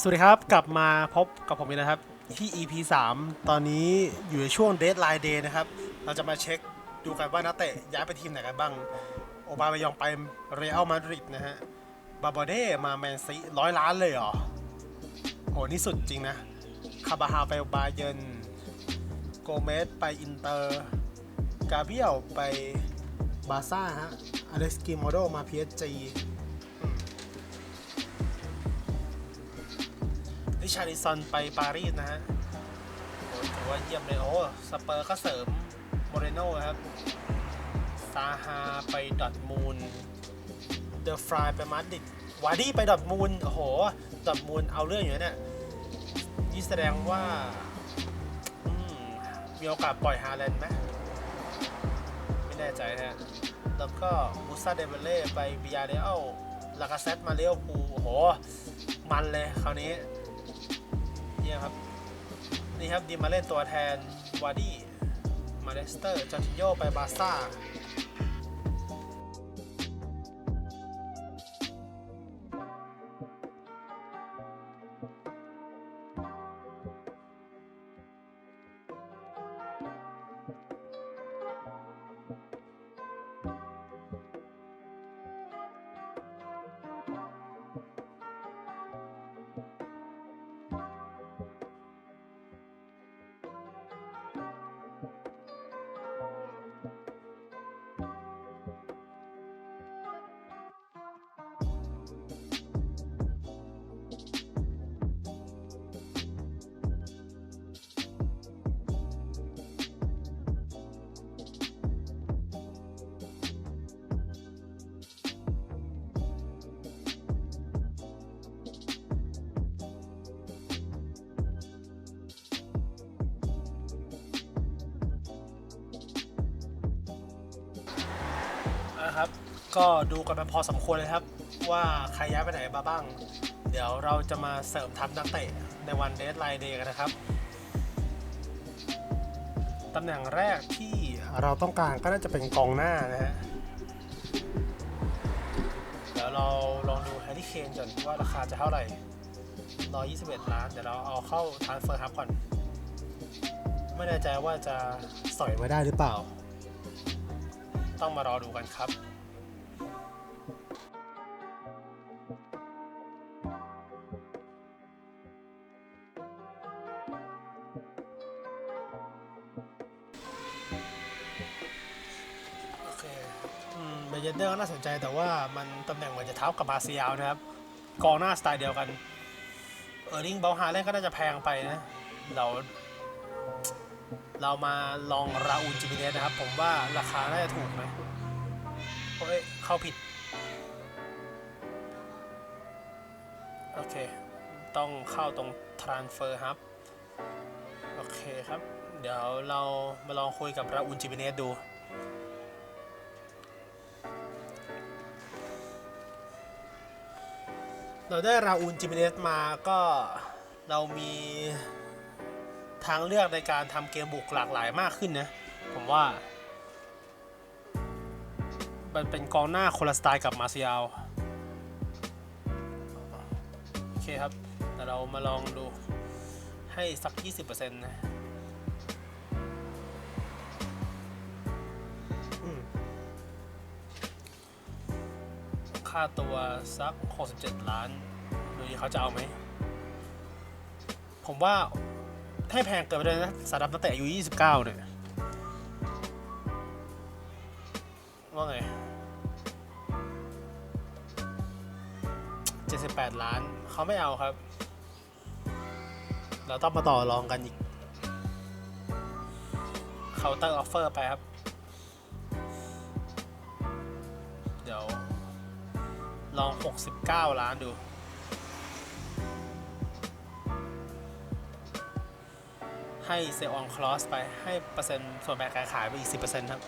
สวัสดีครับ กลับมาพบกับผมอีกนะครับ ที่ EP 3 ตอนนี้อยู่ในช่วง Deadline Day นะครับ เราจะมาเช็คดูกันว่านักเตะย้ายไปทีมไหนกันบ้าง โอบามายองไปเรอัลมาดริดนะฮะ บาบาเด้มาแมนซีร้อยล้านเลยเหรอ โห นี่สุดจริงนะ คาบาฮาไปบาเยนโกเมสไปอินเตอร์ กาเบียลไปบาซ่าฮะอเล็กซ์กิโมโดมา PSG ริชาริซอนไปปารีสนะฮะถือว่าเยี่ยมเลย โอ้ สเปอร์ก็เสริมโมเรโน่ครับซาฮาไปดอทมูล เดอะฟรายไปมาดริดวาร์ดี้ไปดอทมูล โอ้โห ดอทมูลเอาเรื่องอยู่นะเนี่ยนี่แสดงว่ามมีโอกาสปล่อยฮาแลนด์ไหมไม่แน่ใจนะฮะ แล้วก็มูซาเดเบเล่ไปบิยาเดอัลลากาเซตมาเลี้ยวปูโอ้โห มันเลยคราวนี้ เนี่ยครับ นี่ครับดีมาเล่นตัวแทนวาร์ดี้มาเลสเตอร์จอร์จิโยไปบาซ่า ก็ดูกันมาพอสมควรเลยครับ ว่าใครย้ายไปไหนมาบ้าง เดี๋ยวเราจะมาเสริมทัพนักเตะในวันเด d ไลน์เดย์กันนะครับตำแหน่งแรกที่เราต้องการก็น่าจะเป็นกองหน้านะฮะเดี๋ยวเราลองดูแฮร์รี่เคนก่อนว่าราคาจะเท่าไหร่ 121 ล้าน เดี๋ยวเราเอาเข้าทานเฟอร์ฮับก่อน ไม่แน่ใจว่าจะสอยมาได้หรือเปล่า ต้องมารอดูกันครับ โอเคเบเยนเดอร์ก็น่าสนใจแต่ว่ามันตำแหน่งเหมือนจะเท้ากับมาเซียลนะครับ กองหน้าสไตล์เดียวกัน เออร์ลิงเบลฮาเล่ก็น่าจะแพงไปนะ เราเรามาลองราอูจิมิเนสนะครับ ผมว่าราคาน่าจะถูกไหมโอ้ย เข้าผิด ต้องเข้าตรง transfer hub โอเคครับ เดี๋ยวเรามาลองคุยกับราอูลจิมิเนสดู เราได้ราอูลจิมิเนสมาก็เรามีทางเลือกในการทำเกมบุกหลากหลายมากขึ้นนะ ผมว่า มันเป็นกองหน้าคนละสไตล์กับมาเซียลโอเคครับ เรามาลองดูให้สัก 20%นะค่าตัวสัก 67 ล้าน ดูดิเขาจะเอาไหม ผมว่าให้แพงเกินไปเลยนะสำหรับนักเตะอายุ 29 เนี่ย ว่าไง 78 ล้าน เขาไม่เอาครับ เราต้องมาต่อรองกันอีกเคาน์เตอร์ออฟเฟอร์ไปครับ เดี๋ยว ลอง 69 ล้านดูให้เซลออนคลอสไปให้เปอร์เซ็นต์ส่วนแบ่งการขายไปอีก 10%ครับ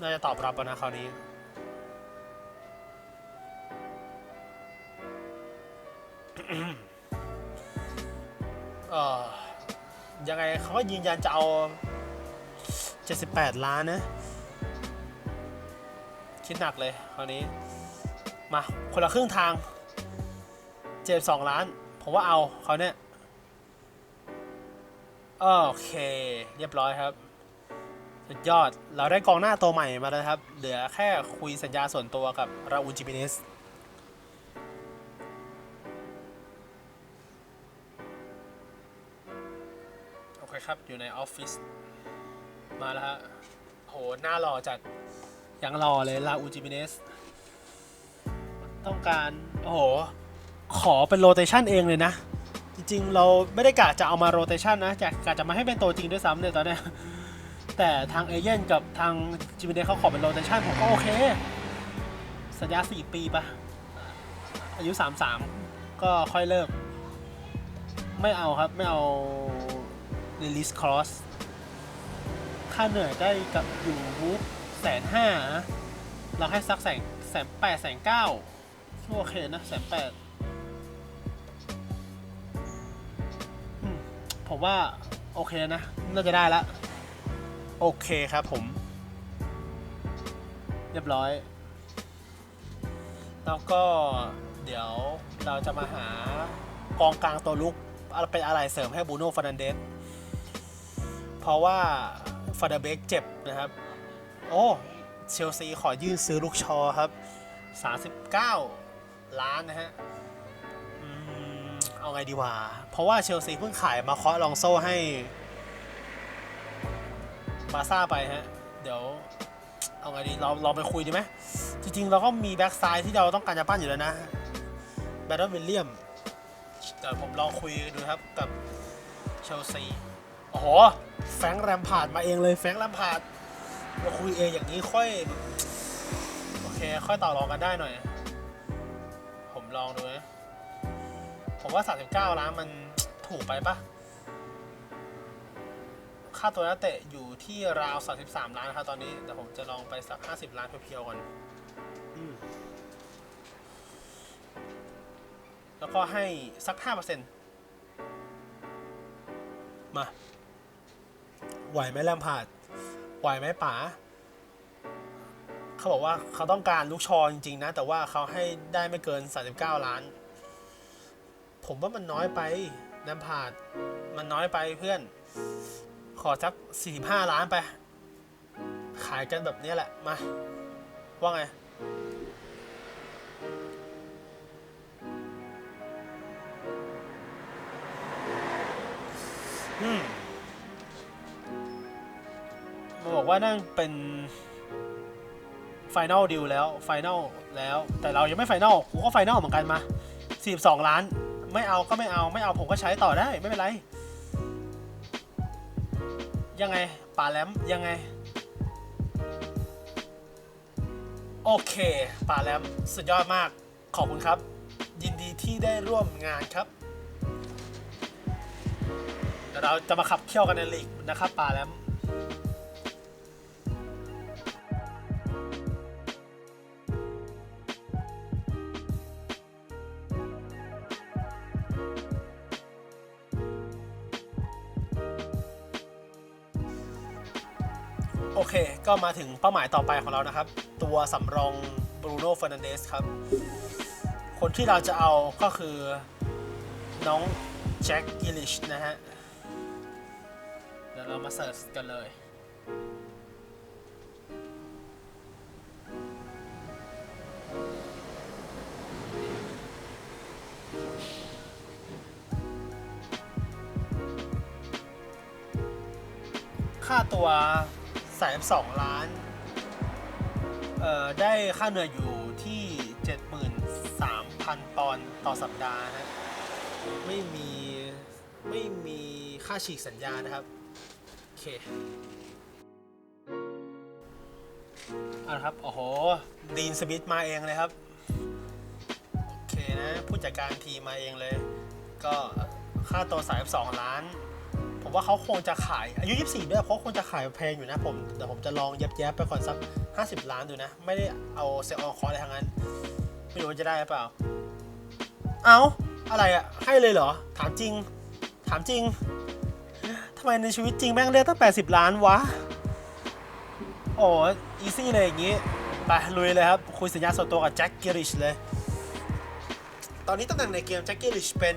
น่าจะตอบรับแล้วนะคราวนี้ เขาก็ยืนยันจะเอา 78 ล้านนะ คิดหนักเลยคราวนี้ มาคนละครึ่งทางเจ็ดสองล้าน ผมว่าเอาเขาเนี่ย โอเค เรียบร้อยครับ สุดยอด เราได้กองหน้าตัวใหม่มาแล้วครับ เหลือแค่คุยสัญญาส่วนตัวกับราอูจิมิเนส ครับ อยู่ในออฟฟิศมาแล้วฮะโหหน้าหล่อจัดยังหล่อเลยลาอูจิมิเนสต้องการ โอ้โห ขอเป็นโรเตชันเองเลยนะ จริงๆ เราไม่ได้กะจะเอามาโรเตชันนะจะกะจะมาให้เป็นตัวจริงด้วยซ้ำเนี่ยตอนนี้แต่ทางเอเย่นกับทางจิมิเนสเขาขอเป็นโรเตชันผมก็โอเค สัญญา 4 ปีปะอายุ 33 ก็ค่อยเลิก ไม่เอาครับไม่เอา release cross ค่าเหนื่อยได้กับอยู่วูฟแสนห้าเราให้สักแสนแสนแปดแสนเก้าโอเคนะแสนแปดผมว่า โอเคนะ น่าจะได้ล้วโอเคครับผม เรียบร้อย แล้วก็เดี๋ยวเราจะมาหากองกลางตัวลุกเป็นอะไรเสริมให้บูโน่ฟานันเดส เพราะว่าฟาเดเบกเจ็บนะครับ โอ้เชลซีขอยื่นซื้อลูกชอครับ 39 ล้านนะฮะเอาไงดีวะเพราะว่าเชลซีเพิ่งขายมาเคาะลองโซ่ให้บาซ่าไปฮะ เดี๋ยวเอาไงดีเราเราไปคุยดีไหมจริงๆ เราก็มีแบ็กซ้ายที่เราต้องการจะปั้นอยู่แล้วนะแบรดอนวิลเลียมเดี๋ยวผมลองคุยดูครับกับเชลซี โอ้โหแฟรงค์แรมพาร์ดมาเองเลย แฟรงค์แรมพาร์ดเราคุยเองอย่างนี้ค่อย โอเค ค่อยต่อรองกันได้หน่อย ผมลองดูนะ ผมว่า 39 ล้านมันถูกไปปะค่าตัวนักเตะอยู่ที่ราว 33 ล้านนะครับตอนนี้ แต่ผมจะลองไปสัก 50 ล้านเพียวๆก่อนอืมแล้วก็ให้สัก 5%มา ไหวไหมแลมพาร์ดไหวไหมป๋าเขาบอกว่าเขาต้องการลูกชอจริง ๆ นะ แต่ว่าเขาให้ได้ไม่เกิน 39 ล้าน ผมว่ามันน้อยไปแลมพาร์ดมันน้อยไปเพื่อน ขอสัก 45 ล้านไป ขายกันแบบนี้แหละ มา ว่าไงอืม บอกว่านั่นเป็นไฟแนลดิวแล้วไฟแนลแล้ว แต่เรายังไม่ไฟแนลกูก็ไฟแนลเหมือนกันมา42ล้าน ไม่เอาก็ไม่เอาไม่เอาผมก็ใช้ต่อได้ไม่เป็นไร ยังไงป่าแหลมยังไง โอเคป่าแหลมสุดยอดมากขอบคุณครับ ยินดีที่ได้ร่วมงานครับเดี๋ยวเราจะมาขับเคี่ยวกันในลีกนะครับป่าแหลม ก็มาถึงเป้าหมายต่อไปของเรานะครับ ตัวสำรองบรูโน่เฟอร์นันเดสครับ คนที่เราจะเอาก็คือน้องแจ็คกิลิชนะฮะ เดี๋ยวเรามาเสิร์ชกันเลยค่าตัว แสนสองล้าน เอ่อ ได้ค่าเหนื่อยอยู่ที่ 73,000 ปอนด์ต่อสัปดาห์ฮะไม่มี ไม่มีค่าฉีกสัญญานะครับ โอเคเอาละครับ โอ้โห ดีนสมิธมาเองเลยครับ โอเคนะ ผู้จัดการทีมมาเองเลย ก็ค่าตัว32ล้าน ผมว่าเขาคงจะขายอายุ 24 ด้วยเขาคงจะขายแพงอยู่นะผมเดี๋ยวผมจะลองแยบๆไปก่อนสัก 50 ล้านดูนะ ไม่ได้เอาเซลล์คอร์อะไรทั้งนั้น ไม่รู้ว่าจะได้หรือเปล่า เอาอะไรอะให้เลยเหรอ ถามจริง ถามจริงทำไมในชีวิตจริงแม่งเรียกตั้ง 80 ล้านวะ โอ้อีซี่เลยอย่างงี้ไปลุยเลยครับ คุยสัญญาส่วนตัวกับแจ็คเกริชเลย ตอนนี้ตำแหน่งในเกมแจ็คกี้ลิชเป็น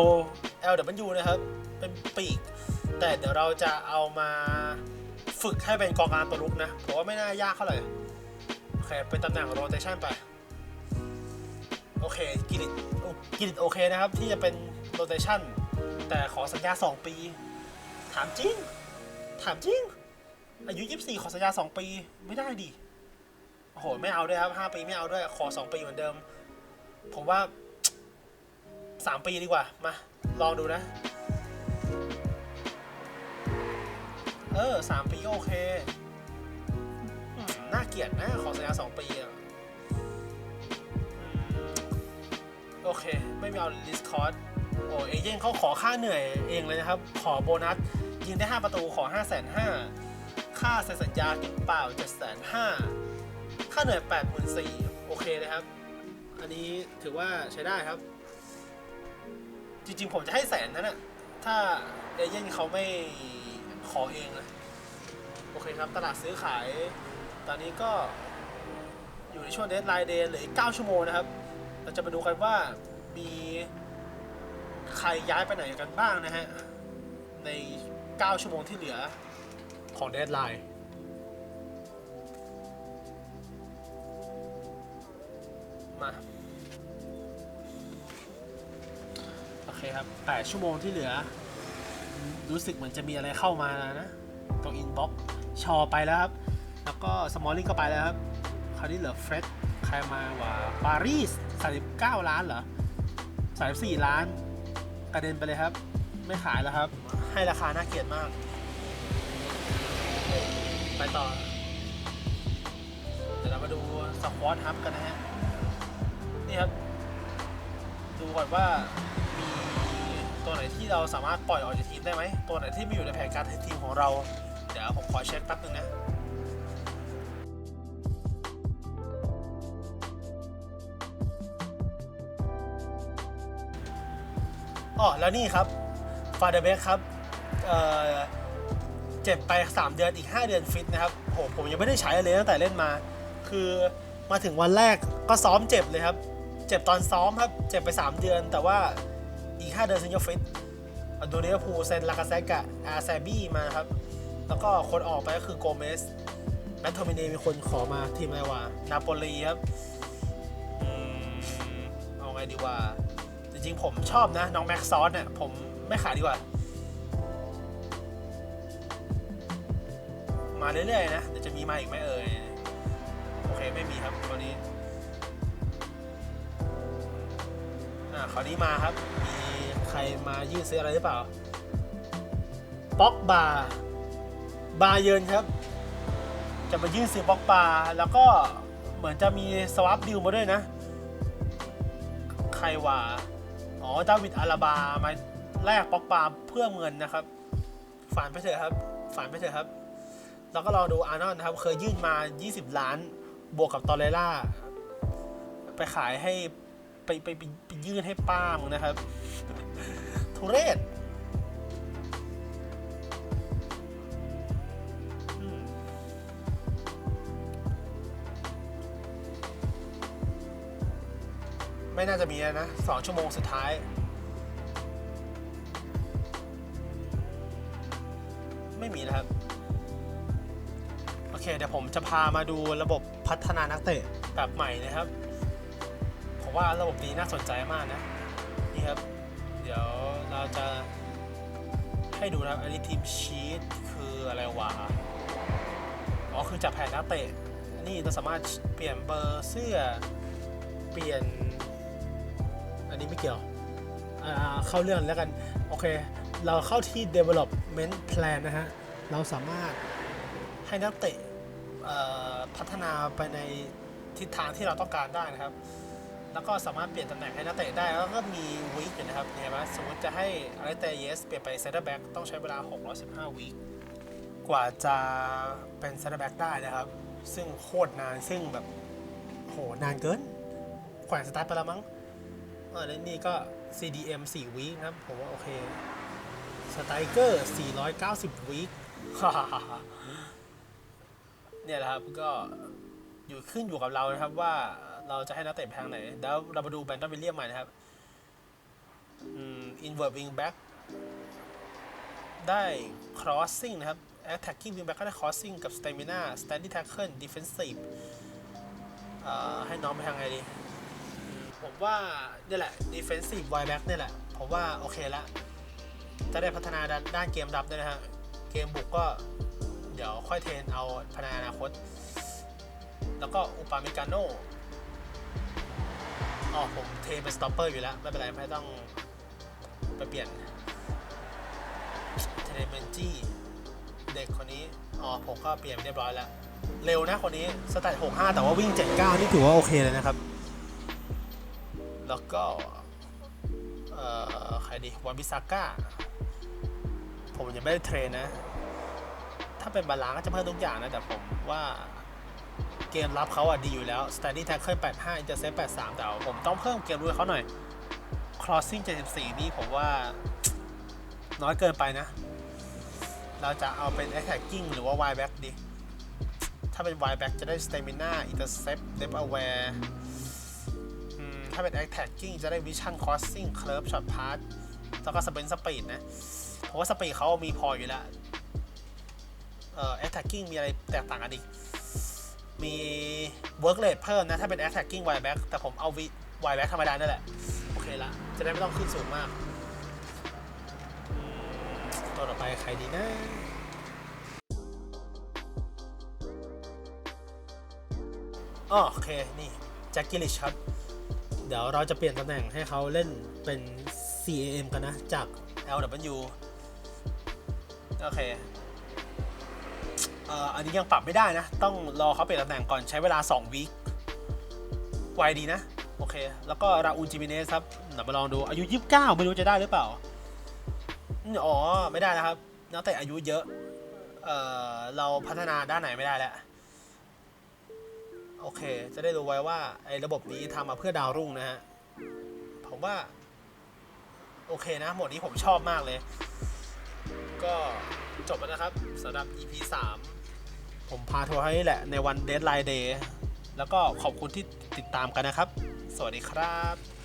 L L W นะครับ เป็นปีก แต่เดี๋ยวเราจะเอามาฝึกให้เป็นกองกลางตัวลุกนะผมว่าไม่น่ายากเท่าไหร่โอเคเป็นตำแหน่งโรเตชันไป โอเคกิริตกิริตโอเคนะครับ ที่จะเป็นโรเตชันแต่ขอสัญญา 2 ปี ถามจริง ถามจริง อายุ 24 ขอสัญญา 2 ปีไม่ได้ดิโอ้โห ไม่เอาด้วยครับ 5 ปีไม่เอาด้วย ขอ 2 ปีเหมือนเดิม ผมว่า 3 ปีดีกว่า มา ลองดูนะ เออ3ปีก็โอเคอืมน่าเกลียดนะ ขอสัญญา2ปีอะอืมโอเค ไม่มีเอาลิสคอร์ดโอ้เอเย่นเขาขอค่าเหนื่อยเองเลยนะครับ ขอโบนัส ยิงได้ 5 ประตูขอ 5 5 0 0 0ค่าเซ็นสัญญากินเปล่า 7 5 0 0 0ค่าเหนื่อย 84,000โอเคเลยครับ อันนี้ถือว่าใช้ได้ครับ จริงๆ ผมจะให้แสนนั้นนะ ถ้าเอเย่นเขาไม่ขอเองนะ โอเคครับ ตลาดซื้อขาย ตอนนี้ก็อยู่ในช่วงเด d ไลน์เดย์เหลืออีก9ชั่วโมงนะครับ เราจะมาดูกันว่ามีใครย้ายไปไหนกันบ้างนะฮะ ใน 9 ชั่วโมงที่เหลือของเด d ไลน์มา เคครับ8ชั่วโมงที่เหลือ รู้สึกเหมือนจะมีอะไรเข้ามานะ ตรงอินบ็อกชอไปแล้วครับ แล้วก็สมอลลิงก็ไปแล้วครับ คราวนี้เหลือเฟร็ดใครมาว่าปารีส39 ล้านเหรอ34 ล้าน กระเด็นไปเลยครับ ไม่ขายแล้วครับ ให้ราคาน่าเกลียดมาก ไปต่อ เดี๋ยวเรามาดูสควอตฮับกันนะฮะ นี่ครับ ดูก่อนว่า ตัวไหนที่เราสามารถปล่อยออกจากทีมได้ไหม ตัวไหนที่ไม่อยู่ในแผนการทีมของเรา เดี๋ยวผมขอเช็คแป๊บนึงนะอ๋อแล้วนี่ครับฟาเดเบกครับเอ่อเจ็บไป 3 เดือนอีก 5 เดือนฟิตนะครับโหผมยังไม่ได้ใช้เลยตั้งแต่เล่นมา คือมาถึงวันแรกก็ซ้อมเจ็บเลยครับ เจ็บตอนซ้อมครับ เจ็บไป 3 เดือน แต่ว่า อีก 5 เดือนซินจะฟิตดูลิเวอร์พูเซนลากาเซกกับอาแซบี้มาครับ แล้วก็คนออกไปก็คือโกเมสแมตโทมินีมีคนขอมาทีมอะไรวะ นาโปลีครับเอาไงดีว่า จริงๆผมชอบนะ น้องแม็กซอสเนี่ยผมไม่ขายดีกว่า มาเรื่อยๆนะ เดี๋ยวจะมีมาอีกไหมเอ่ย โอเค ไม่มีครับตอนนี้ อ่าคราวนี้มาครับ มีใครมายื่นซื้ออะไรหรือเปล่าป๊อกบาบาเยินครับ จะมายื่นซื้อป๊อกบาแล้วก็เหมือนจะมีสว a ปดิวมาด้วยนะ ใครว่าอ๋อดาวิดอาราบามาแลกป๊อกบาเพื่อเงินนะครับ ฝันไปเถอะครับ ฝันไปเถอะครับ แล้วก็รอดูอาร์นอนนะครับ เคยยื่นมา 20 ล้าน บวกกับตอเรล่า ไปขายให้ ไปไปไปไปยื่นให้ป้ามึงนะครับ ทุเรศไม่น่าจะมีแล้วนะสองชั่วโมงสุดท้ายไม่มีนะครับ โอเค เดี๋ยวผมจะพามาดูระบบพัฒนานักเตะแบบใหม่นะครับ ผมว่าระบบนี้น่าสนใจมากนะ นี่ครับ เดี๋ยวเราจะให้ดูนะครับอันนี้ทีมชีตคืออะไรวะ อ๋อ คือจับแผนนักเตะ นี่เราสามารถเปลี่ยนเบอร์เสื้อ เปลี่ยน อันนี้ไม่เกี่ยวอ่าเข้าเรื่องแล้วกัน โอเค เราเข้าที่ development plan นะฮะ เราสามารถให้นักเตะพัฒนาไปในทิศทางที่เราต้องการได้นะครับ แล้วก็สามารถเปลี่ยนตำแหน่งให้นักเตะได้ แล้วก็มีวีคนะครับเห็นไหมสมมติจะให้อะไรแต่เยสเปลี่ยนไปเซนเตอร์แบ็กต้องใช้เวลา 615วีคกว่าจะเป็นเซนเตอร์แบ็กได้นะครับ ซึ่งโคตรนานซึ่งแบบโหนานเกินแขวนสตาร์ทไปแล้วมั้งเออแล้วนี่ก็ CDM 4วีคนะครับ ผมว่าโอเคสไตรเกอร์490วีคเนี่ยแหละครับก็อยู่ขึ้นอยู่กับเรานะครับว่า เราจะให้นักเตะไปทางไหน แล้วเรามาดูแบนตันวิลเลียมใหม่นะครับอืม invert wing back ได้ crossing นะครับ attacking wing back ก็ได้ crossing กับ stamina standing tackle defensive อ่าให้น้องไปทางไหนดี ผมว่าเนี่ยแหละ defensive wide back เนี่ยแหละ ผมว่าโอเคละ จะได้พัฒนาด้านด้านเกมรับด้วยนะฮะ เกมบุกก็เดี๋ยวค่อยเทรนเอาพัฒนาอนาคต แล้วก็อุปาเมกาโน อ๋อผมเทรนเป็นสต็อปเปอร์อยู่แล้ว ไม่เป็นไรไม่ต้องไปเปลี่ยนเทรนเมนจี้เด็กคนนี้ อ๋อ ผมก็เปลี่ยนเรียบร้อยแล้ว เร็วนะคนนี้สแตท65 แต่ว่าวิ่ง 79 นี่ถือว่าโอเคเลยนะครับ แล้วก็ เอ่อ ใครดีวันบิซาก้า ผมยังไม่ได้เทรนนะ ถ้าเป็นบาลานก็จะเพิ่มทุกอย่างนะ แต่ผมว่า เกมรับเขาอะดีอยู่แล้ว standing tackle 85 intercept 83 แต่ผมต้องเพิ่มเกมรู้เขาหน่อย crossing 74 นี่ผมว่า น้อยเกินไปนะ เราจะเอาเป็น attacking หรือว่า wide back ดี ถ้าเป็น wide back จะได้ stamina intercept depth aware ถ้าเป็น attacking จะได้ vision crossing curve shot pass แล้วก็ sprint speed นะ เพราะว่า speed เขามีพออยู่แล้ว เอ่อ attacking มีอะไรแตกต่างกันอีก มี work rate เพิ่มนะ ถ้าเป็น attacking wide back แต่ผมเอา wide back ธรรมดานั่นแหละ โอเคละ จะได้ไม่ต้องขึ้นสูงมากตัวต่อไปใครดีนะอ๋อโอเค นี่แจ็คกิลิชครับ เดี๋ยวเราจะเปลี่ยนตำแหน่งให้เขาเล่นเป็น CAM กันนะ จาก LW โอเค เอ่ออันนี้ยังปรับไม่ได้นะ ต้องรอเขาเปลี่ยนตำแหน่งก่อนใช้เวลา2วีคไวดีนะ โอเค แล้วก็ราอูจิมิเนสครับเดี๋ยวมาลองดูอายุ 29 ไม่รู้จะได้หรือเปล่า อ๋อ ไม่ได้นะครับนักเตะอายุเยอะ เอ่อ เราพัฒนาด้านไหนไม่ได้แล้วโอเค จะได้รู้ไว้ว่าไอ้ระบบนี้ทำมาเพื่อดาวรุ่งนะฮะ ผมว่า โอเคนะ หมดนี้ผมชอบมากเลย ก็จบแล้วนะครับสำหรับ EP 3 ผมพาทัวร์ให้นี่แหละในวันเดทไลน์เดย์แล้วก็ขอบคุณที่ติดตามกันนะครับ สวัสดีครับ